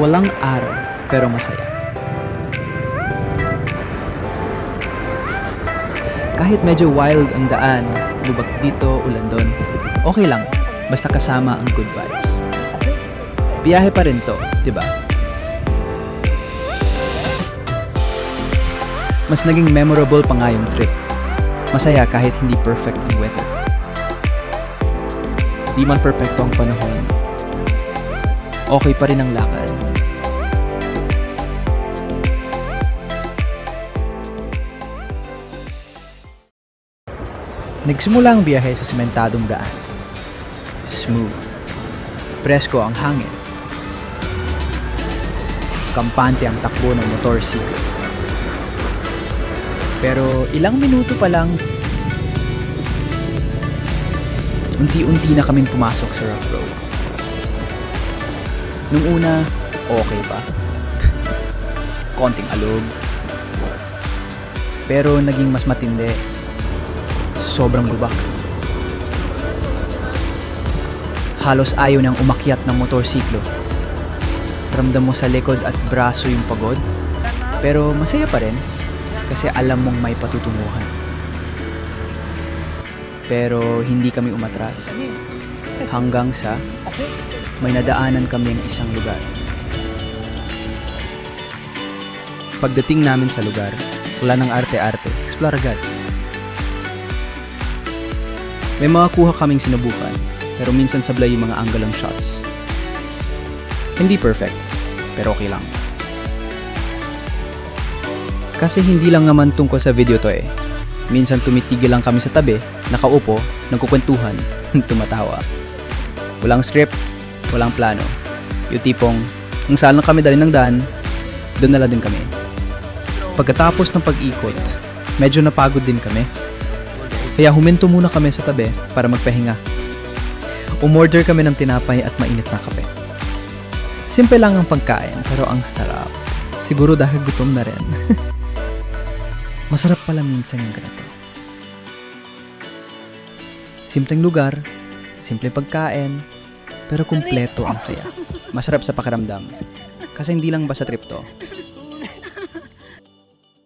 Walang araw, pero masaya. Kahit medyo wild ang daan, lubak dito, ulan doon, okay lang, basta kasama ang good vibes. Biyahe pa rin to, di ba? Mas naging memorable pa nga yung trip. Masaya kahit hindi perfect ang weather. Di man perfecto ang panahon, okay pa rin ang lakad. Nagsimula ang biyahe sa sementadong daan. Smooth. Presko ang hangin. Kampante ang takbo ng motorsiklo. Pero ilang minuto pa lang, unti-unti na kaming pumasok sa rough road. Nung una, okay pa. Konting alog. Pero naging mas matindi. Sobrang lubak. Halos ayaw niyang umakyat ng motorsiklo. Ramdam mo sa likod at braso yung pagod. Pero masaya pa rin kasi alam mong may patutunguhan. Pero hindi kami umatras. Hanggang sa may nadaanan kaming isang lugar. Pagdating namin sa lugar, wala nang arte-arte, explore agad. May mga kuha kaming sinubukan, pero minsan sablay yung mga angle ng shots. Hindi perfect, pero okay lang. Kasi hindi lang naman tungkol sa video to eh. Minsan tumitigil lang kami sa tabi, nakaupo, nagkukwentuhan, tumatawa. Walang script, walang plano. Yung tipong, ang saan lang kami dali ng daan, doon na lang din kami. Pagkatapos ng pag-ikot, medyo napagod din kami. Kaya huminto muna kami sa tabi para magpahinga. Umorder kami ng tinapay at mainit na kape. Simple lang ang pagkain pero ang sarap. Siguro dahil gutom na rin. Masarap pala minsan yung ganito. Simpleng lugar, simple pagkain, pero kumpleto ang saya. Masarap sa pakiramdam. Kasi hindi lang basta trip to.